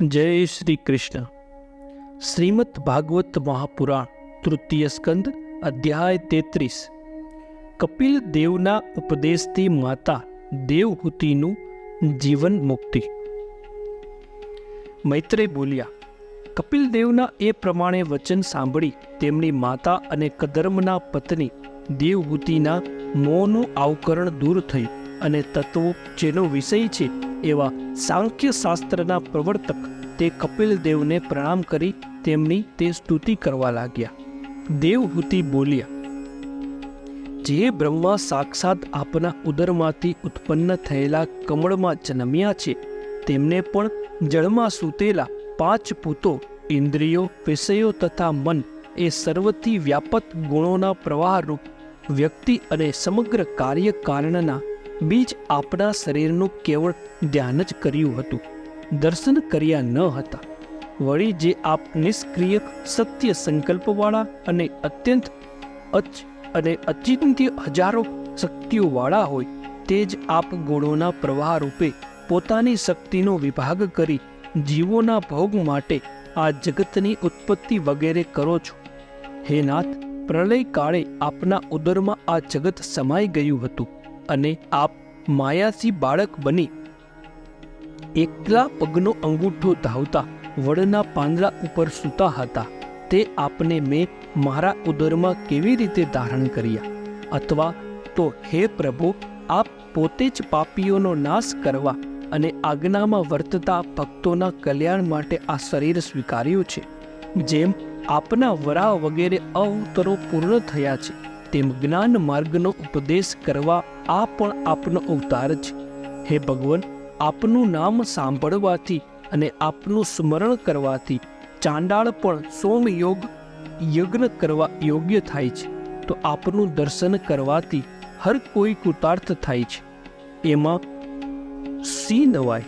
જય શ્રી કૃષ્ણ. શ્રીમદ ભાગવત મહાપુરાણ, તૃતીય સ્કંદ, અધ્યાય તેત્રીસ. કપિલ દેવના ઉપદેશથી માતા દેવહૂતિનું જીવન મુક્તિ. મૈત્રેય બોલ્યા, કપિલ દેવના એ પ્રમાણે વચન સાંભળી તેમની માતા અને કદર્મના પત્ની દેવહૂતિના મોંનું આવકરણ દૂર થયું અને તત્વો જેનો વિષય છે એવા સાંખ્ય શાસ્ત્રના પ્રવર્તક તે કપિલ દેવને પ્રણામ કરી તેમની તે સ્તુતિ કરવા લાગ્યા. દેવહૂતિ બોલ્યા, જે બ્રહ્મા સાક્ષાત આપના ઉદરમાંથી ઉત્પન્ન થયેલા કમળમાં જન્મ્યા છે, તેમને પણ જળમાં સૂતેલા પાંચ પૂતો, ઇન્દ્રિયો, વિષયો તથા મન એ સર્વથી વ્યાપક ગુણોના પ્રવાહરૂપ વ્યક્તિ અને સમગ્ર કાર્ય કારણના બીજ આપણા શરીરનું કેવળ ધ્યાન જ કર્યું હતું. દર્શન કર્યા ન હતા. વળી જે આપ નિષ્ક્રિય સત્ય સંકલ્પવાળા અને અત્યંત અચ અને અચિંત્ય હજારો શક્તિઓવાળા હોય, તે જ આપ ગુણોના પ્રવાહ રૂપે પોતાની શક્તિનો વિભાગ કરી જીવોના ભોગ માટે આ જગતની ઉત્પત્તિ વગેરે કરો છો. હે નાથ પ્રલય કાળે આપના ઉદરમાં આ જગત સમાઈ ગયું હતું. અને આપ માયાસી બાળક બની. એકલા પગનો અંગૂઠો ધાવતા વડના પાંદડા ઉપર સૂતા હતા. તે આપને મેં મારા ઉદરમાં કેવી રીતે ધારણ કર્યા? અથવા તો, હે પ્રભુ, આપ પોતે જ પાપીઓનો નાશ કરવા અને આજ્ઞામાં વર્તતા ભક્તોના કલ્યાણ માટે આ શરીર સ્વીકાર્યું છે. જેમ આપના વરા વગેરે અવતરો પૂર્ણ થયા છે તેમ જ્ઞાન માર્ગનો ઉપદેશ કરવા આ પણ આપનો અવતાર છે હે ભગવાન, આપનું નામ સાંભળવાથી અને આપનું સ્મરણ કરવાથી ચાંડાળ પણ સોમયોગ યજ્ઞ કરવા યોગ્ય થાય છે. તો આપનું દર્શન કરવાથી હર કોઈ કૃતાર્થ થાય છે. એમાં સી નવાય.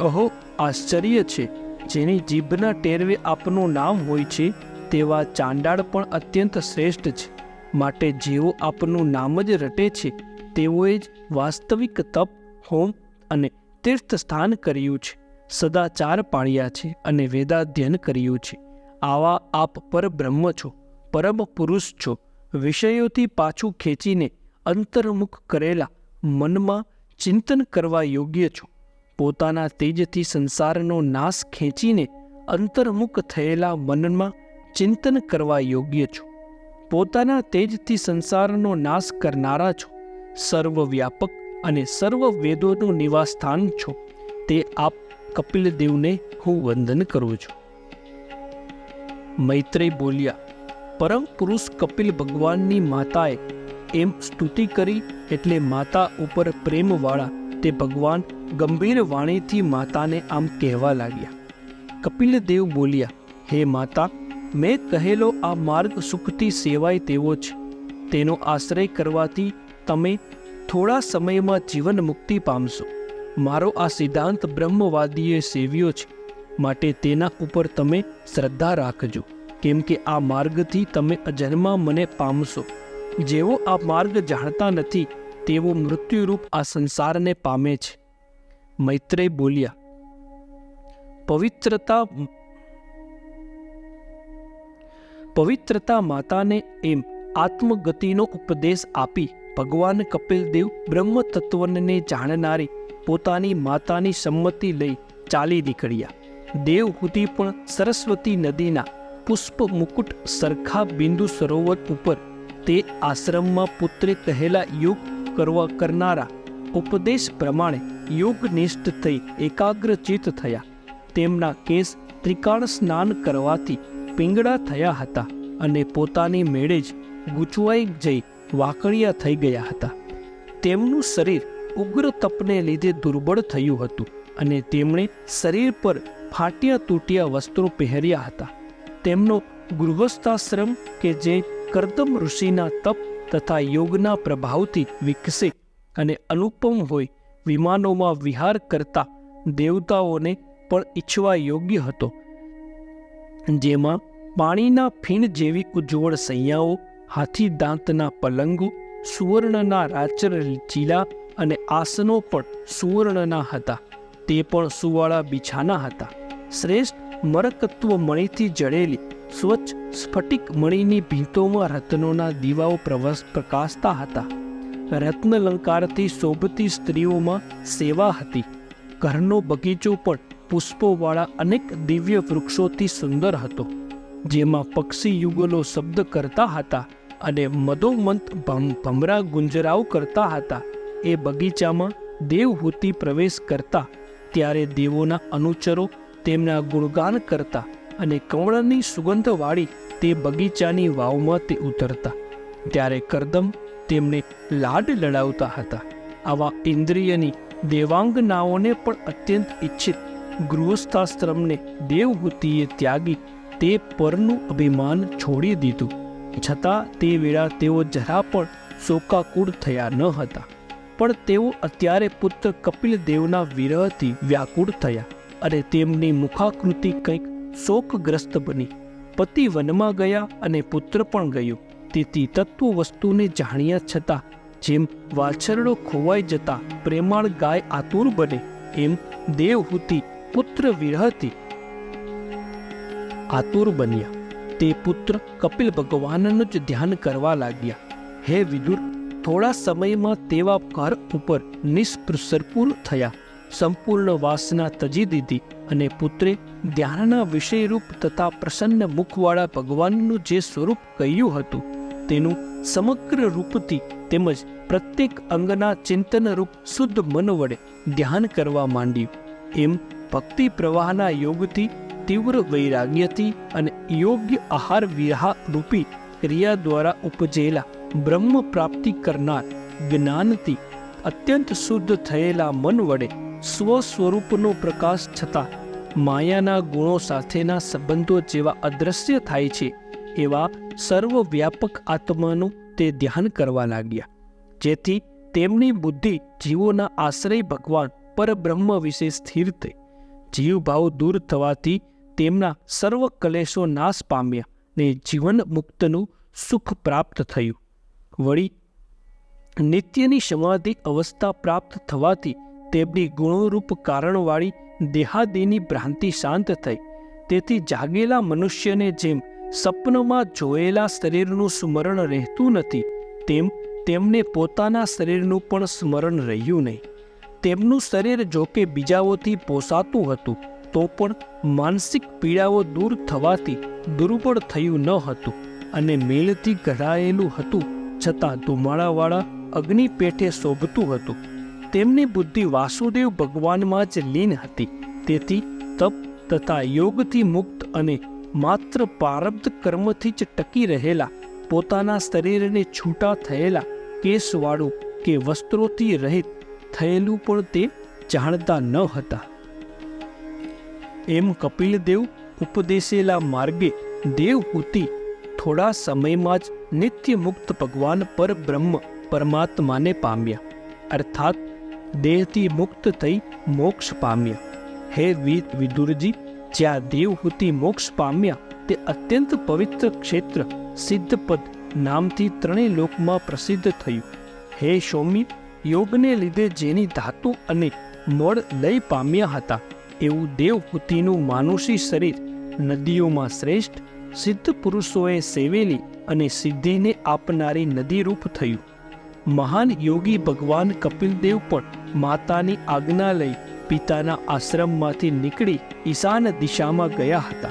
અહો, આશ્ચર્ય છે. જેની જીભના ટેરવે આપનું નામ હોય છે, તેવા ચાંડાળ પણ અત્યંત શ્રેષ્ઠ છે. માટે જેઓ આપનું નામ જ રટે છે, તેઓએ જ વાસ્તવિક તપ, હોમ અને તીર્થ સ્થાન કર્યું છે. સદાચાર પાળ્યા છે અને વેદાધ્યન કર્યું છે. આવા આપ પરબ્રહ્મ છો, પરમ પુરુષ છો. વિષયોથી પાછું ખેંચીને અંતર્મુખ કરેલા મનમાં ચિંતન કરવા યોગ્ય છો. પોતાના તેજથી સંસારનો નાશ ખેંચીને અંતર્મુખ થયેલા મનમાં ચિંતન કરવા યોગ્ય છો. પોતાના તેજથી સંસારનો નાશ કરનારા છો. સર્વવ્યાપક અને સર્વ વેદોનું નિવાસસ્થાન છો. તે આપ કપિલ દેવને હું વંદન કરું છું. મૈત્રેય બોલ્યા, પરમ પુરુષ કપિલ ભગવાનની માતાએ એમ સ્તુતિ કરી એટલે માતા ઉપર પ્રેમવાળા તે ભગવાન ગંભીર વાણીથી માતાને આમ કહેવા લાગ્યા. કપિલ દેવ બોલ્યા, હે માતા મેં કહેલો આ માર્ગ સુખથી સેવાય તેવો છે તેનો આશ્રય કરવાથી તમે થોડા સમયમાં જીવન મુક્તિ પામશો. મારો આ સિદ્ધાંત બ્રહ્મવાદીએ સેવ્યો છે. માટે તેના ઉપર તમે શ્રદ્ધા રાખજો. કેમ કે આ માર્ગથી તમે અજન્મા મને પામશો. જેવો આ માર્ગ જાણતા નથી, તેવો મૃત્યુરૂપ આ સંસારને પામે છે. મૈત્રેય બોલ્યા, પવિત્રતા પવિત્રતા માતાને એમ આત્મગતિનો ઉપદેશ આપી ભગવાન કપિલદેવ બ્રહ્મ તત્વને જાણનારી પોતાની માતાની સંમતિ લઈ ચાલી નીકળ્યા. દેવહૂતિ પણ સરસ્વતી નદીના પુષ્પ મુકુટ સરખા બિંદુ સરોવર ઉપર તે આશ્રમમાં પુત્રે કહેલા યોગ કરવા કરનારા ઉપદેશ પ્રમાણે યોગનિષ્ઠ થઈ એકાગ્રચિત થયા. તેમના કેસ ત્રિકાળ સ્નાન કરવાથી પિંગળા થયા હતા અને પોતાની મેળે જ ગૂંચવાઈ જઈ વાકડિયા થઈ ગયા હતા. તેમનું શરીર ઉગ્ર તપને લીધે દુર્બળ થયું હતું અને તેમણે શરીર પર ફાટ્યા તૂટ્યા વસ્ત્રો પહેર્યા હતા. તેમનો ગૃહસ્થાશ્રમ કે જે કરદમ ઋષિના તપ તથા યોગના પ્રભાવથી વિકસે અને અનુપમ હોય વિમાનોમાં વિહાર કરતા દેવતાઓને પણ ઈચ્છવા યોગ્ય હતો. જેમાં પાણીના ફીણ જેવી ઉજ્જવળ સૈયાઓ, હાથી દાંતના પલંગો, સુવર્ણના રાચર ચીલા અને આસનો પણ સુવર્ણના હતા. તે પણ સુવાળા બિછાના હતા. શ્રેષ્ઠ મરકત્વ મણીથી જડેલી, સ્વચ્છ, સ્ફટિક મણીની ભીંતોમાં રત્નોના દીવાઓ પ્રવસ પ્રકાશતા હતા. રત્નલંકારથી શોભતી સ્ત્રીઓમાં સેવા હતી. ઘરનો બગીચો પણ પુષ્પોવાળા અનેક દિવ્ય વૃક્ષોથી સુંદર હતો, જેમાં પક્ષી યુગલો શબ્દ કરતા હતા અને મદોમંત ભમ- ભમરા ગુંજરાવ કરતા હતા. એ બગીચામાં દેવહૂતિ પ્રવેશ કરતા, ત્યારે દેવોના અનુચરો તેમના ગુણગાન કરતા અને કમળની સુગંધવાળી તે બગીચાની વાવમાં તે ઉતરતા. ત્યારે કરદમ તેમને લાડ લડાવતા હતા. આવા ઇન્દ્રિયની દેવાંગનાઓને પણ અત્યંત ઈચ્છિત ગૃહસ્થાશ્રમને દેવહૂતિએ ત્યાગી તે પરનું અભિમાન છોડી દીધું. છતાં તે વેળા તેઓ જરા પણ શોકાકુળ થયા ન હતા. પણ તેઓ અત્યારે પુત્ર કપિલ દેવના વિરહથી વ્યાકુળ થયા અને તેમની મુખાકૃતિ કંઈક શોકગ્રસ્ત બની. પતિ વનમાં ગયા અને પુત્ર પણ ગયો. તેથી તત્વ વસ્તુને જાણ્યા છતાં જેમ વાછરડો ખોવાઈ જતા પ્રેમાળ ગાય આતુર બને, એમ દેવહૂતિ પુત્ર વિરહથી આતુર બન્યા. તે પુત્ર કપિલ ભગવાનનું જ ધ્યાન કરવા લાગ્યા. હે વિદુર, થોડા સમયમાં તેવા કર ઉપર નિષ્પૃસરપૂર થયા. સંપૂર્ણ વાસના તજી દીધી અને પુત્રે ધ્યાનના વિષયરૂપ તથા પ્રસન્ન મુખવાળા ભગવાનનું જે સ્વરૂપ કહ્યું હતું, તેનું સમગ્ર રૂપથી તેમજ પ્રત્યેક અંગના ચિંતનરૂપ શુદ્ધ મન વડે ધ્યાન કરવા માંડ્યું. એમ ભક્તિ પ્રવાહના યોગથી તીવ્ર વૈરાગ્યથી અને યોગ્ય આહાર વિહાર રૂપી ક્રિયા દ્વારા ઉપજેલા બ્રહ્મ પ્રાપ્તિ કરનાર જ્ઞાનથી અત્યંત શુદ્ધ થયેલા મન વડે સ્વ સ્વરૂપનો પ્રકાશ છતાં માયાના ગુણો સાથેના સંબંધો જેવા અદ્રશ્ય થાય છે એવા સર્વવ્યાપક આત્માનું તે ધ્યાન કરવા લાગ્યા. જેથી તેમની બુદ્ધિ જીવોના આશ્રય ભગવાન પરબ્રહ્મ વિશે સ્થિર થઈ જીવભાવ દૂર થવાથી તેમના સર્વ કલેશો નાશ પામ્યા ને જીવન મુક્તનું સુખ પ્રાપ્ત થયું. વળી નિત્યની સમાધિ અવસ્થા પ્રાપ્ત થવાથી તેમની ગુણોરૂપ કારણવાળી દેહાદીની ભ્રાંતિ શાંત થઈ. તેથી જાગેલા મનુષ્યને જેમ સપનમાં જોયેલા શરીરનું સ્મરણ રહેતું નથી, તેમ તેમને પોતાના શરીરનું પણ સ્મરણ રહ્યું નહીં. તેમનું શરીર જોકે બીજાઓથી પોસાતું હતું, તો પણ માનસિક પીડાઓ દૂર થવાથી દુર્બળ થયું ન હતું અને મેલથી ઘડાયેલું હતું, છતાં ધુમાડાવાળા અગ્નિ પેઠે શોભતું હતું. તેમની બુદ્ધિ વાસુદેવ ભગવાનમાં જ લીન હતી, તેથી તપ તથા યોગથી મુક્ત અને માત્ર પ્રારબ્ધ કર્મથી જ ટકી રહેલા, પોતાના શરીરને છૂટા થયેલા કેસવાળું કે વસ્ત્રોથી રહિત થયેલું પણ તે જાણતા ન હતા. એમ કપિલદેવ ઉપદેશેલા માર્ગે દેવહૂતિ થોડા સમયમાં જ નિત્ય મુક્ત ભગવાન પર બ્રહ્મ પરમાત્માને પામ્યા. અર્થાત દેહથી મુક્ત થઈ મોક્ષ પામ્યા. હે વિ- વિદુરજી, જ્યાં દેવહૂતિ મોક્ષ પામ્યા, તે અત્યંત પવિત્ર ક્ષેત્ર સિદ્ધપદ નામથી ત્રણેય લોકમાં પ્રસિદ્ધ થયું. હે સૌમ્ય યોગને લીધે જેની ધાતુ અને મળ લઈ પામ્યા હતા, એવું દેવહૂતિનું માનુષી શરીર નદીઓમાં શ્રેષ્ઠ સિદ્ધ પુરુષોએ સેવેલી અને સિદ્ધિને આપનારી નદીરૂપ થયું. મહાન યોગી ભગવાન કપિલદેવ પણ માતાની આજ્ઞા લઈ પિતાના આશ્રમમાંથી નીકળી ઈશાન દિશામાં ગયા હતા.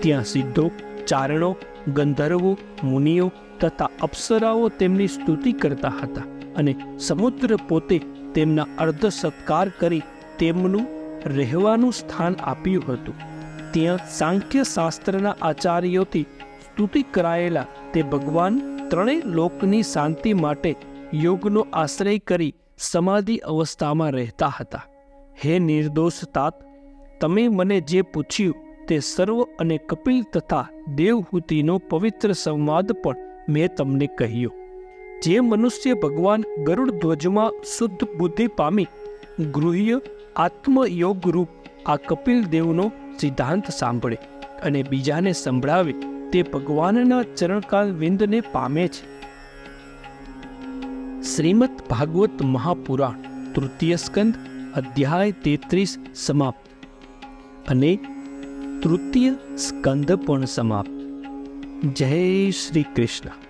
ત્યાં સિદ્ધો, ચારણો, ગંધર્વો, મુનિઓ તથા અપ્સરાઓ તેમની સ્તુતિ કરતા હતા. અને સમુદ્ર પોતે તેમના અર્ધ સત્કાર કરી તેમનું રહેવાનું સ્થાન આપ્યું હતું. ત્યાં સાંખ્ય શાસ્ત્રના આચાર્યોથી સ્તુતિ કરાયેલા તે ભગવાન ત્રણેય લોકની શાંતિ માટે યોગનો આશ્રય કરી સમાધિ અવસ્થામાં રહેતા હતા. હે નિર્દોષ તાત, તમે મને જે પૂછ્યું તે સર્વ અને કપિલ તથા દેવહૂતિનો પવિત્ર સંવાદ પણ મેં તમને કહ્યો. જે મનુષ્ય ભગવાન ગરુડ ધ્વજમાં શુદ્ધ બુદ્ધિ પામી ગૃહ્ય આત્મયોગ રૂપ આ કપિલ દેવનો સિદ્ધાંત સાંભળે અને બીજાને સંભળાવે તે ભગવાનના ચરણકાલ વિંદને પામે છે. શ્રીમદ ભાગવત મહાપુરાણ તૃતીય સ્કંદ અધ્યાય તેત્રીસ સમાપ્ત. અને તૃતીય સ્કંદ પણ સમાપ્ત. જય શ્રી કૃષ્ણ.